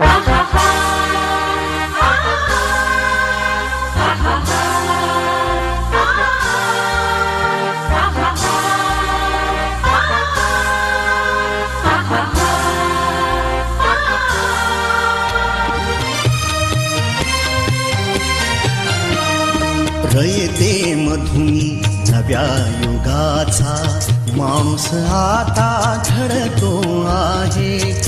रयते मधुनी नव्या युगाचा माणूस आता घडतो आहे.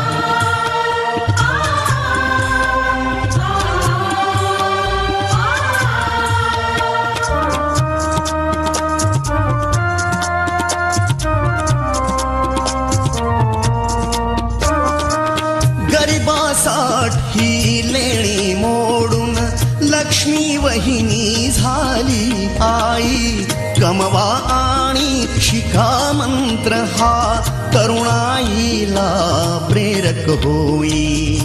लक्ष्मी वहिनी झाली आई. कमवा आणि शिका मंत्र हा तरुणाईला प्रेरक होई.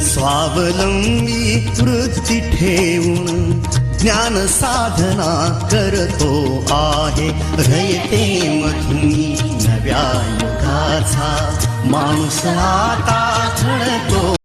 स्वावलंबी वृत्ती ठेवून ज्ञान साधना करतो आहे. रयते मधुनी नव्या युगाचा माणूस आता घडतो